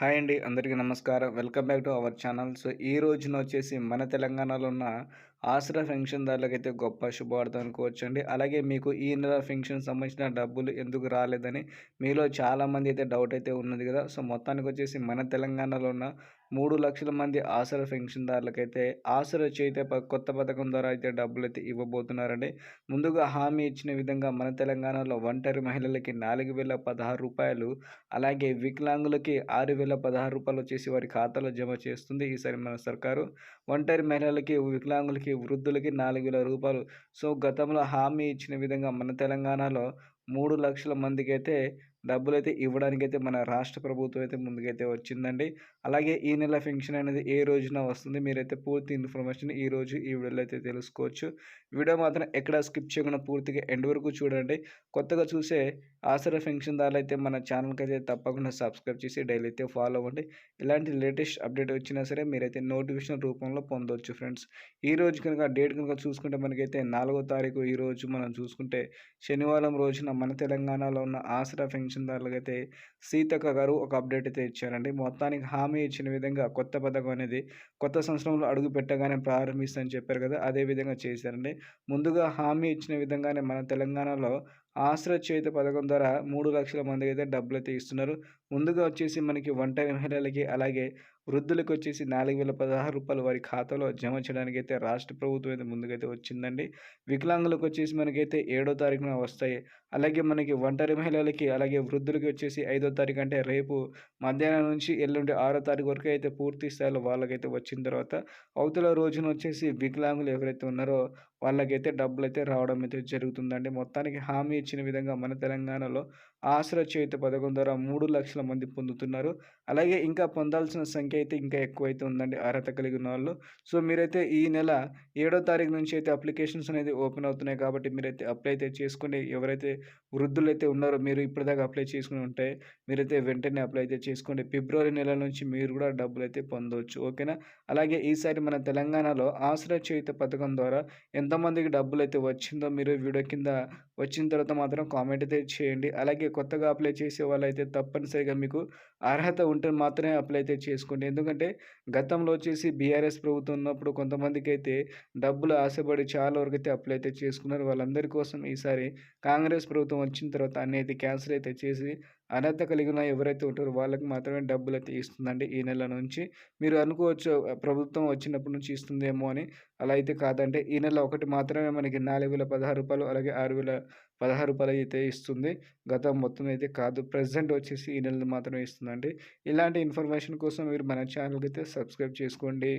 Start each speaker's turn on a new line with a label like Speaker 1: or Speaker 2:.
Speaker 1: Hi అండి అందరికీ నమస్కారం. Welcome back to our channel. So ఈ రోజున వచ్చేసి మన తెలంగాణలో ఉన్న ఆసరా పెన్షన్దారులకైతే గొప్ప శుభవార్త అనుకోవచ్చు అండి అలాగే మీకు ఈ నెల పెన్షన్ సంబంధించిన డబ్బులు ఎందుకు రాలేదని మీలో చాలామంది అయితే డౌట్ అయితే ఉన్నది కదా. సో మొత్తానికి వచ్చేసి మన తెలంగాణలో ఉన్న మూడు లక్షల మంది ఆసరా పెన్షన్దారులకైతే ఆసరా చేతే కొత్త పథకం ద్వారా అయితే డబ్బులు అయితే ఇవ్వబోతున్నారండి. ముందుగా హామీ ఇచ్చిన విధంగా మన తెలంగాణలో ఒంటరి మహిళలకి నాలుగు వేల పదహారు రూపాయలు అలాగే వికలాంగులకి ఆరు వేల పదహారు రూపాయలు వచ్చేసి వారి ఖాతాలో జమ చేస్తుంది ఈసారి మన సర్కారు. ఒంటరి మహిళలకి వికలాంగులకి వృద్ధులకి నాలుగు వేల రూపాయలు. సో గతంలో హామీ ఇచ్చిన విధంగా మన తెలంగాణలో మూడు లక్షల మందికి అయితే డబ్బులు అయితే ఇవ్వడానికి ఇవ్వడానికైతే మన రాష్ట్ర ప్రభుత్వం అయితే ముందుకైతే వచ్చిందండి. అలాగే ఈ నెల ఫెన్షన్ అనేది ఏ రోజున వస్తుంది మీరైతే పూర్తి ఇన్ఫర్మేషన్ ఈ రోజు ఈ వీడియోలో అయితే తెలుసుకోవచ్చు. వీడియో మాత్రం ఎక్కడ స్కిప్ చేయకుండా పూర్తిగా ఎండ్ వరకు చూడండి. కొత్తగా చూసే ఆసరా దారులు అయితే మన ఛానల్కి అయితే తప్పకుండా సబ్స్క్రైబ్ చేసి డైలీ అయితే ఫాలో అవ్వండి. ఇలాంటి లేటెస్ట్ అప్డేట్ వచ్చినా సరే మీరైతే నోటిఫికేషన్ రూపంలో పొందవచ్చు ఫ్రెండ్స్. ఈ రోజు కనుక డేట్ కనుక చూసుకుంటే మనకైతే నాలుగో తారీఖు ఈ రోజు మనం చూసుకుంటే శనివారం రోజున మన తెలంగాణలో ఉన్న ఆసరా పెన్షన్దారులకు అయితే సీతక్క గారు ఒక అప్డేట్ అయితే ఇచ్చారండి. మొత్తానికి హామీ ఇచ్చిన విధంగా కొత్త పథకం అనేది కొత్త సంవత్సరంలో అడుగు పెట్టగానే ప్రారంభిస్తామని చెప్పారు కదా అదే విధంగా చేశారండి. ముందుగా హామీ ఇచ్చిన విధంగానే మన తెలంగాణలో ఆశ్ర చేత పథకం ద్వారా మూడు లక్షల మందికి అయితే డబ్బులు అయితే ఇస్తున్నారు. ముందుగా వచ్చేసి మనకి ఒంటరి మహిళలకి అలాగే వృద్ధులకు వచ్చేసి నాలుగు వేల పదహారు రూపాయలు వారి ఖాతాలో జమ చేయడానికి అయితే రాష్ట్ర ప్రభుత్వం అయితే ముందుకైతే వచ్చిందండి. వికలాంగులకు వచ్చేసి మనకైతే ఏడో తారీఖున వస్తాయి. అలాగే మనకి ఒంటరి మహిళలకి అలాగే వృద్ధులకి వచ్చేసి ఐదో తారీఖు అంటే రేపు మధ్యాహ్నం నుంచి ఎల్లుండి ఆరో తారీఖు వరకు అయితే పూర్తి స్థాయిలో వాళ్ళకైతే వచ్చిన తర్వాత అవతల రోజున వచ్చేసి వికలాంగులు ఎవరైతే ఉన్నారో వాళ్ళకైతే డబ్బులు అయితే రావడం అయితే జరుగుతుందండి. మొత్తానికి హామీ ఇచ్చిన విధంగా మన తెలంగాణలో ఆశ్రయ చేతి పథకం ద్వారా మూడు లక్షల మంది పొందుతున్నారు. అలాగే ఇంకా పొందాల్సిన సంఖ్య అయితే ఇంకా ఎక్కువైతే ఉందండి అర్హత కలిగిన వాళ్ళు. సో మీరైతే ఈ నెల ఏడో తారీఖు నుంచి అయితే అప్లికేషన్స్ అనేది ఓపెన్ అవుతున్నాయి కాబట్టి మీరైతే అప్లై అయితే చేసుకుని ఎవరైతే వృద్ధులు అయితే ఉన్నారో మీరు ఇప్పటిదాకా అప్లై చేసుకుని ఉంటే మీరైతే వెంటనే అప్లై అయితే చేసుకోండి. ఫిబ్రవరి నెల నుంచి మీరు కూడా డబ్బులు అయితే పొందవచ్చు. ఓకేనా? అలాగే ఈసారి మన తెలంగాణలో ఆశ్రయ చేయుత పథకం ద్వారా ఎంతమందికి డబ్బులు అయితే వచ్చిందో మీరు వీడియో కింద వచ్చిన తర్వాత మాత్రం కామెంట్ అయితే చేయండి. అలాగే కొత్తగా అప్లై చేసే వాళ్ళైతే తప్పనిసరిగా మీకు అర్హత ఉంటే మాత్రమే అప్లై అయితే చేసుకోండి ఎందుకంటే గతంలో వచ్చేసి బీఆర్ఎస్ ప్రభుత్వం ఉన్నప్పుడు కొంతమందికి అయితే డబ్బులు ఆశపడి చాలా వరకు అయితే అప్లై అయితే చేసుకున్నారు. వాళ్ళందరి కోసం ఈసారి కాంగ్రెస్ ప్రభుత్వం వచ్చిన తర్వాత అన్ని అయితే క్యాన్సిల్ అయితే చేసి అర్హత కలిగిన ఎవరైతే ఉంటారో వాళ్ళకి మాత్రమే డబ్బులు అయితే ఇస్తుందండి ఈ నెల నుంచి. మీరు అనుకోవచ్చు ప్రభుత్వం వచ్చినప్పటి నుంచి ఇస్తుందేమో అని. అలా అయితే కాదంటే ఈ నెల ఒకటి మాత్రమే మనకి నాలుగు వేల పదహారు రూపాయలు అలాగే ఆరు వేల పదహారు రూపాయలు అయితే ఇస్తుంది. గతం మొత్తం అయితే కాదు. ప్రజెంట్ వచ్చేసి ఈ నెల మాత్రమే ఇస్తుందండి. ఇలాంటి ఇన్ఫర్మేషన్ కోసం మీరు మన ఛానల్కి అయితే సబ్స్క్రైబ్ చేసుకోండి.